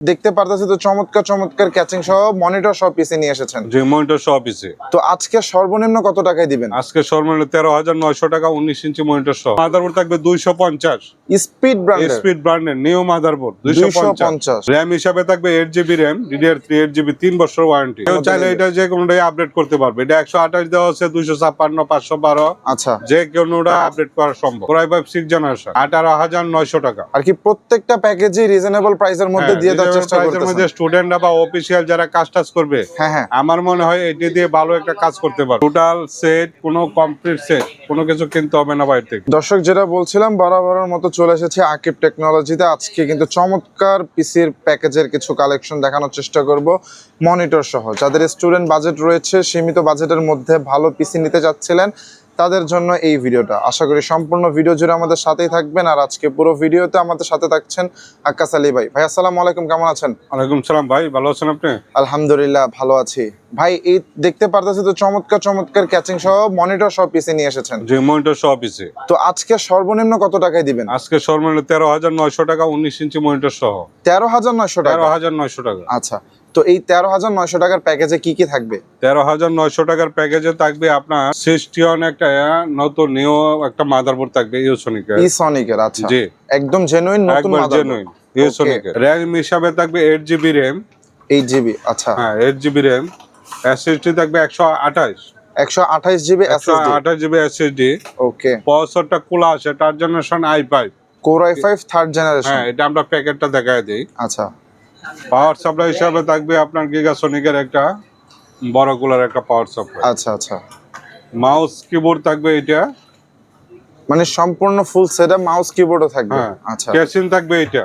দেখতে পারতেছি তো চমৎকার চমৎকার ক্যাচিং সহ মনিটর সহ পিসি নিয়ে এসেছেন। যে মনিটর সহ অফিসে তো আজকে সর্বনিম্ন কত টাকায় দিবেন? আজকে সর্বনিম্ন তেরো হাজার নয়শো টাকা উনিশ ইঞ্চি মনিটর সহ। মাদারবোর্ড থাকবে দুইশো পঞ্চাশ। স্পিড ব্র্যান্ডের স্পিড ব্র্যান্ডের নিউ মাদারবোর্ড দুইশো পঞ্চাশ। 250 র্যাম হিসাবে থাকবে eight GB RAM DDR three eight GB তিন বছর ওয়ারেন্টি কেউ চাইলে এটা যে কোনোটাই আপডেট করতে পারবে। এটা একশো আঠাশ দেওয়া আছে দুইশো ছাপ্পান্ন পাঁচশো বারো। আচ্ছা। যে কোনোটা আপডেট করা সম্ভব। প্রায় ফাইভ সিক্স জেনারেশন আঠারো হাজার নয়শো টাকা। আর কি প্রত্যেকটা প্যাকেজই রিজনেবল প্রাইসের মধ্যে দিয়ে দেওয়ার চেষ্টা করতেছেন। স্টুডেন্টরা বা অফিসিয়াল যারা কাজ টাজ করবে হ্যাঁ হ্যাঁ। আমার মনে হয় এটি দিয়ে ভালো একটা কাজ করতে পারবে। টোটাল সেট কোনো কমপ্লিট সেট কোনো কিছু কিনতে হবে না বাইরে থেকে। দর্শক যেটা বলছিলাম বরাবরের মতো চলে এসেছে আকিব টেকনোলজিতে আজকে কিন্তু চমৎকার পিসির প্যাকেজের কিছু কালেকশন দেখানোর চেষ্টা করব। মনিটর সহ। যাদের স্টুডেন্ট বাজেট রয়েছে সীমিত বাজেটের মধ্যে ভালো পিসি নিতে যাচ্ছিলেন তাদের জন্য এই ভিডিওটা। আশা করি সম্পূর্ণ ভিডিও জুড়ে আমাদের সাথেই থাকবেন। আর আজকে পুরো ভিডিওতে আমাদের সাথে থাকছেন আক্কাস আলী ভাই। ভাই আসসালামু আলাইকুম কেমন আছেন? ওয়ালাইকুম সালাম ভাই ভালো আছেন আপনি? আলহামদুলিল্লাহ ভালো আছি। ভাই এই দেখতে পারতেছি তো চমৎকার চমৎকার ক্যাচিং সহ মনিটর সহ পিসি নিয়ে এসেছেন। যে মনিটর সহ পিসে তো আজকে সর্বনিম্ন কত টাকায় দিবেন? আজকে সর্বনিম্ন তেরো হাজার নয়শো টাকা উনিশ ইঞ্চি মনিটর সহ। তেরো হাজার নয়শো তেরো টাকা হাজার নয়শো টাকা। আচ্ছা তো এই তেরো হাজার নয়শো টাকার প্যাকেজে কি কি থাকবে? তেরো হাজার নয়শো টাকার প্যাকেজে থাকবে আপনার সিস্টিয়ন একটা নতুন নিউ একটা মাদারবোর্ড থাকবে ইউসোনিকের ই সনিকের আচ্ছা। জি। একদম জেনুইন নতুন। জেনুইন ইউসোনিকের র্যাম হিসাবে থাকবে eight GB RAM eight GB আচ্ছা। হ্যাঁ এইট জিবি র্যাম এসএসডি থাকবে একশো আঠাশ। একশো আঠাইশ জিবি এসএসডি আঠাশ জিবি এসএসডি ওকে প্রসেসরটা খোলা আছে তার generation I five core I five third generation হ্যাঁ এটা আমরা প্যাকেটটা দেখায় দিই। আচ্ছা। পাওয়ার সাপ্লাই হিসাবে থাকবে আপনার গিগাসনিকের একটা বড় কুলার একটা পাওয়ার সাপ্লাই। আচ্ছা আচ্ছা। মাউস কিবোর্ড থাকবে এটা মানে সম্পূর্ণ ফুল সেট মাউস কিবোর্ডও থাকবে? হ্যাঁ। আচ্ছা। কেসিন থাকবে এটা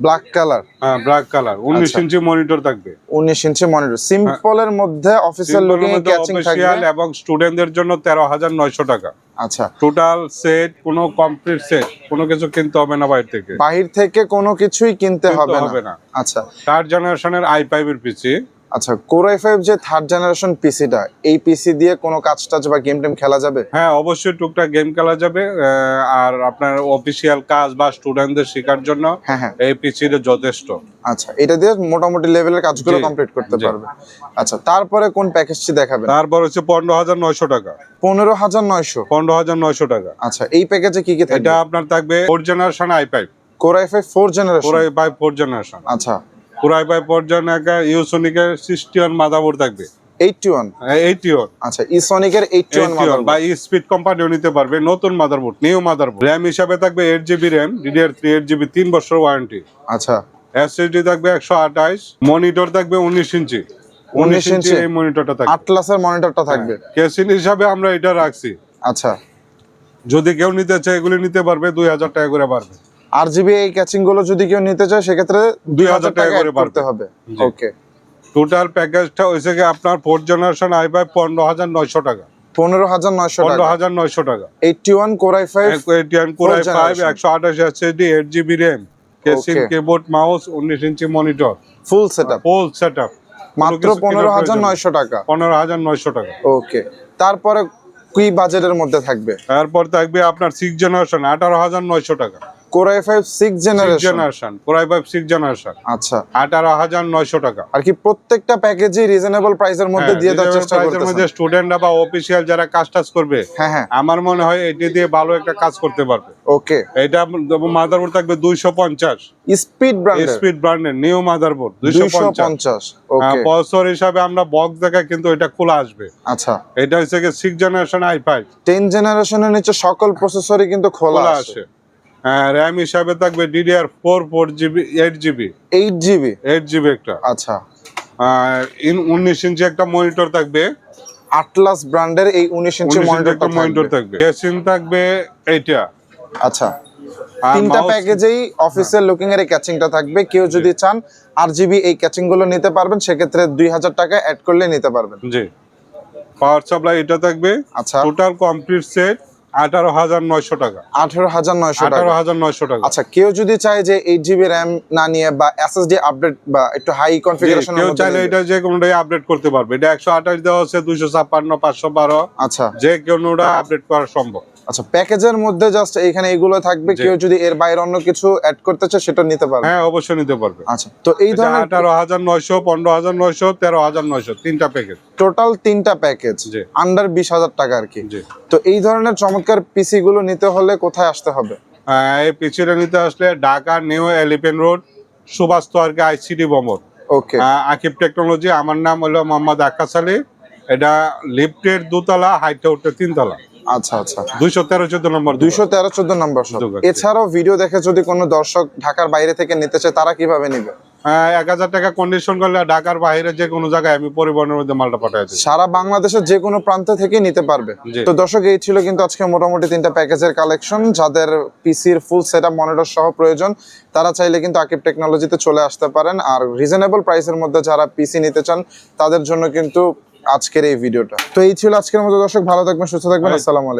ব্ল্যাক কালার হ্যাঁ ব্ল্যাক কালার উনিশ আচ্ছা। ইঞ্চি মনিটর থাকবে। উনিশ ইঞ্চি মনিটর সিম্পলের মধ্যে অফিসিয়াল লুকিং ক্যাচিং থাকবে। এবং স্টুডেন্টদের জন্য তেরো হাজার নয়শো টাকা। আচ্ছা। টোটাল সেট কোনো কমপ্লিট সেট কোনো কিছু কিনতে হবে না বাইরে থেকে। বাহির থেকে কোনো কিছুই কিনতে হবে না। আচ্ছা। থার্ড জেনারেশনের আই এর পিসি আচ্ছা কোর আই ফাইভ যে থার্ড জেনারেশন পিসিটা এই পিসি দিয়ে কোনো কাজ টাজ বা গেম টেম খেলা যাবে? হ্যাঁ অবশ্যই টুকটাক গেম খেলা যাবে আর আপনার অফিসিয়াল কাজ বা স্টুডেন্টদের শেখার জন্য হ্যাঁ হ্যাঁ। এই পিসিটা যথেষ্ট। আচ্ছা এটা দিয়ে মোটামুটি লেভেলের কাজগুলো কমপ্লিট করতে পারবে। আচ্ছা তারপরে কোন প্যাকেজটি দেখাবেন? তারপর হচ্ছে পনেরো হাজার নয়শো টাকা। পনেরো হাজার নয়শো? পনেরো হাজার নয়শো টাকা। আচ্ছা এই প্যাকেজে কি কি এটা আপনার থাকবে four generation I five core I five four generation পুরাই বাই ফোর জেনারেশন আচ্ছা পুরাই ফোর জেনারেশন ইউসোনিকের মাদাবোর্ড থাকবে। Eighty one? এইটিওন আচ্ছা ইসনিকের এইটটি ওয়ান বা স্পিড কোম্পানিও নিতে পারবে নতুন মাদারবোর্ড নিউ মাদারবোর্ড র্যাম হিসাবে থাকবে eight GB RAM DDR three eight GB তিন বছর ওয়ারেন্টি আচ্ছা। এসএসডি থাকবে একশো আঠাশ মনিটর থাকবে উনিশ ইঞ্চি। 19 উনিশ ইঞ্চি ইঞ্চি? এই মনিটরটা থাকবে। আটলাসের মনিটরটা থাকবে। কেসিন হিসাবে আমরা এটা রাখছি। আচ্ছা। যদি কেউ নিতে চায় এগুলি নিতে পারবে দুই হাজার টাকা করে পারবে আর জিবি এই ক্যাচিংগুলো যদি কেউ নিতে চায় সেক্ষেত্রে দুই হাজার টাকা করে করতে হবে। ওকে টোটাল প্যাকেজটা হয়েছে কি আপনার ফোর্থ জেনারেশন আই ফাইভ পনেরো হাজার নয়শো টাকা। পনেরো হাজার নয়শো পনেরো টাকা হাজার নয়শো টাকা। Eighty one core I five ATM core I Fourth five. একশো আঠাশ SSD eight GB RAM Okay. Keyboard mouse উনিশ ইঞ্চি monitor full set up full set up মাত্র পনেরো হাজার নয়শো টাকা। পনেরো হাজার নয়শো টাকা। ওকে তারপরে কি বাজেটের মধ্যে থাকবে? তারপর থাকবে আপনার সিক্স জেনারেশন আঠারো হাজার নয়শো টাকা। Core I five six six generation generation core I five six generation আচ্ছা। আঠারো হাজার নয়শো টাকা। আর কি প্রত্যেকটা রিজনেবল প্রাইসের মধ্যে দিয়ে দেওয়ার চেষ্টা প্রাইসের হ্যাঁ, মধ্যে স্টুডেন্টরা বা অফিসিয়াল যারা কাজ টাজ করবে হ্যাঁ হ্যাঁ। আমার মনে হয় এটি দিয়ে ভালো একটা কাজ করতে পারবে। ওকে এটা মাদারবোর্ড থাকবে দুইশো পঞ্চাশ। স্পিড ব্র্যান্ডের স্পিড ব্র্যান্ডের নিউ মাদারবোর্ড ওকে বছর হিসাবে আমরা বক্স দেখায় কিন্তু এটা খোলা আসবে। আচ্ছা। এটা হচ্ছে কি six generation I five ten জেনারেশনের নিচে সকল প্রসেসরই কিন্তু খোলা আসে র্যাম হিসাবে থাকবে DDR four four GB eight GB eight GB eight GB একটা। আচ্ছা। আর ইন উনিশ ইঞ্চি একটা মনিটর থাকবে। আটলাস ব্র্যান্ডের এই উনিশ ইঞ্চি মনিটরটা একটা মনিটর থাকবে। কেসিন থাকবে। এইটা। আচ্ছা। তিনটা প্যাকেজেই অফিসিয়াল লুকিং এর ক্যাচিংটা থাকবে। কেউ যদি চান আর জিবি এই ক্যাচিংগুলো নিতে পারবেন সেক্ষেত্রে দুই হাজার টাকা অ্যাড করলে নিতে পারবেন। জি। পাওয়ার সাপ্লাই এটা থাকবে। আচ্ছা। টোটাল কমপ্লিট সেট আঠারো হাজার নয়শো টাকা। আঠারো হাজার নয়শো আঠারো হাজার নয়শো টাকা। আচ্ছা কেউ যদি চায় যে এইট জিবি র্যাম না নিয়ে বা এসএসডি আপডেট বা একটু হাই কনফিগারেশন কেউ চাইলে এটা যে কোনোটাই আপডেট করতে পারবে। এটা একশো আঠাশ দেওয়া আছে দুইশো ছাপ্পান্ন পাঁচশো বারো। আচ্ছা। যে কোনোটা আপডেট করা সম্ভব। আচ্ছা প্যাকেজের মধ্যে জাস্ট এইখানে এগুলো থাকবে কেউ যদি এর বাইরে অন্য কিছু অ্যাড করতে চায় সেটা নিতে পারবে। হ্যাঁ অবশ্যই নিতে পারবে। আচ্ছা তো এই ধরনের আঠারো হাজার নয়শো পনেরো হাজার নয়শো তেরো হাজার নয়শো তিনটা প্যাকেজ টোটাল তিনটা প্যাকেজ। আন্ডার বিশ হাজার টাকা আর কি। তো এই ধরনের চমৎকার পিসি গুলো নিতে হলে কোথায় আসতে হবে? আহ, এই পিছিয়ে নিতে আসলে Dhaka new elephant road Subhash তোয়ারকে আইসিডি বমর ওকে আকিব টেকনোলজি আমার নাম হলো মোহাম্মদ আকাশ আলী। এটা লিফটের দোতলা হাইটে উঠে তিনতলা। আচ্ছা আচ্ছা। দুইশো তেরো চোদ্দ নম্বর দুইশো তেরো চোদ্দ নম্বর এছাড়াও ভিডিও দেখে যদি কোনো দর্শক ঢাকার বাইরে থেকে নিতে চায় তারা কীভাবে নিবে? এক হাজার টাকা কন্ডিশন করলে ঢাকার বাইরে যে কোনো জায়গায় আমি পরিবহনের মধ্যে মালটা পাঠাই সারা বাংলাদেশের যে কোনো প্রান্ত থেকে নিতে পারবে। তো দর্শক এই ছিল কিন্তু আজকে মোটামুটি তিনটা প্যাকেজের কালেকশন যাদের পিসির ফুল সেট আপ মনিটর সহ প্রয়োজন তারা চাইলে কিন্তু আকিব টেকনোলজিতে চলে আসতে পারেন। আর রিজনেবল প্রাইসের মধ্যে যারা পিসি নিতে চান তাদের জন্য কিন্তু আজকের এই ভিডিওটা। তো এই ছিল আজকের মতো দর্শক ভালো থাকবেন সুস্থ থাকবেন আসসালামু আলাইকুম।